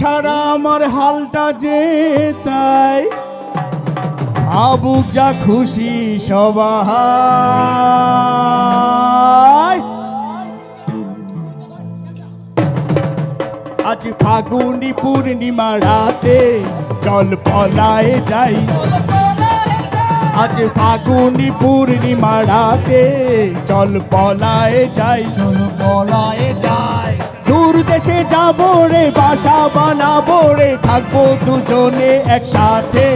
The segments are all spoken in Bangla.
ছাড়া আমার হালটা যে তাই আবুক যা খুশি সবাই। আজ ফাগুনি পূর্ণিমা রাতে চল পলায় যাই। আজ ফাগুনি পূর্ণিমা রাতে চল পলায় যাই। চলো বলায় যায় দূর দেশে যাব রে, বাসা বানাবো রে, থাকব দুজনে একসাথে।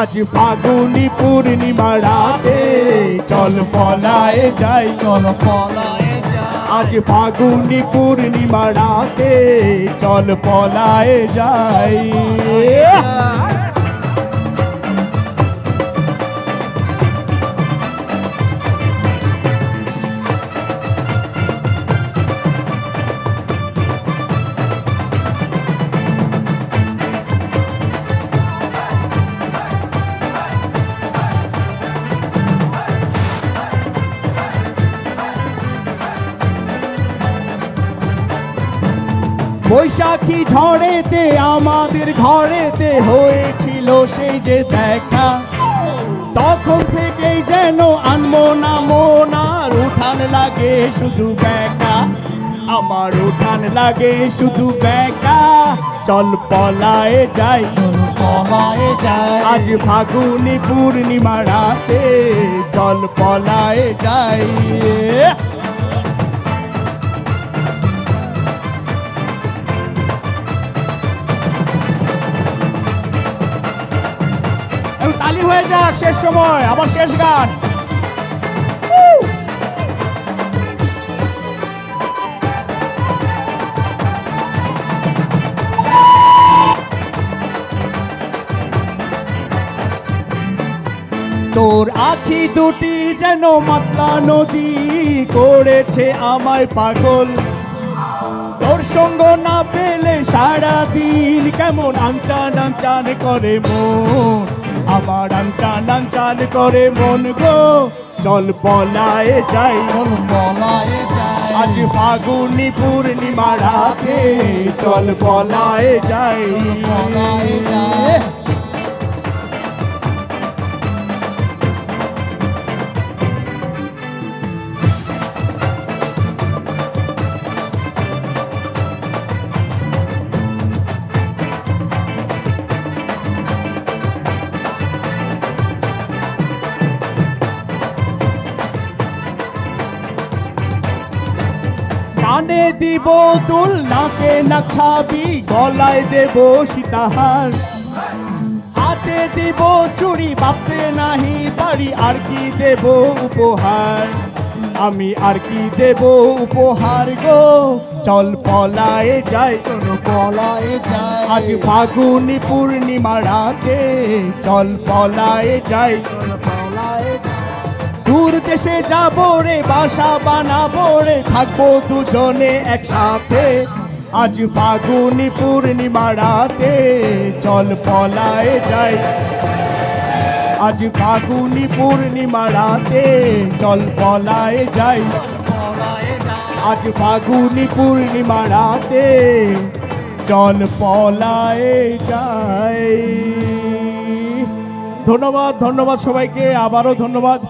আজ ফাগুনি পূর্ণিমা রাতে চল পলায় যাই, চল আজ ফাগুনি পূর্ণিমা রাতে চল পলায় যাই। বৈশাখী ঝড়েতে আমাদের ঘরেতে হয়েছিল সেই যে দেখা। তখন থেকেই যেন আনমো না মন আর উঠান লাগে শুধু বেকা আমার উঠান লাগে শুধু বেকা চল পলায় যাই বলায় যায় আজ ফাগুনি পূর্ণিমা রাতে। চল পলায় যাই। এখন তালি হয়ে যাক, শেষ সময়, আবার শেষ গান। তোর আখি দুটি যেন মাতলা নদী করেছে আমায় পাগল। তোর সঙ্গ না পেলে সারা দিন কেমন আনচান আনচান করে মন। আমার আনচান চাল করে মন গো। চল পলায়ে যাই। চলো যায় আজ ফাগুনি পূর্ণিমা রাতে। চল পলায় যাই। পলায়ে যায় কানে দিব দুল, নাকে না খাবি, গলায় দেব সীতাহার হাতে দিব চুড়ি ভাবতে নাহি পারি আর কি দেব উপহার? আমি আর কি দেব উপহার গো? চল পলায় যাই, চলো বলায় যায় আজ ফাগুনি পূর্ণিমা রাতে, চল পলায় যাই, চলো দূর দেশে যাব রে, বাসা বানাবো রে, থাকব দুজনে একসাথে। আজ ফাগুনি পূর্ণিমা রাতে চল পলায় যাই। আজ ফাগুনি পূর্ণিমা রাতে চল পলায় যাই। আজ ফাগুনি পূর্ণিমা রাতে চল পলায় যাই। ধন্যবাদ ধন্যবাদ সবাইকে, আবারও ধন্যবাদ।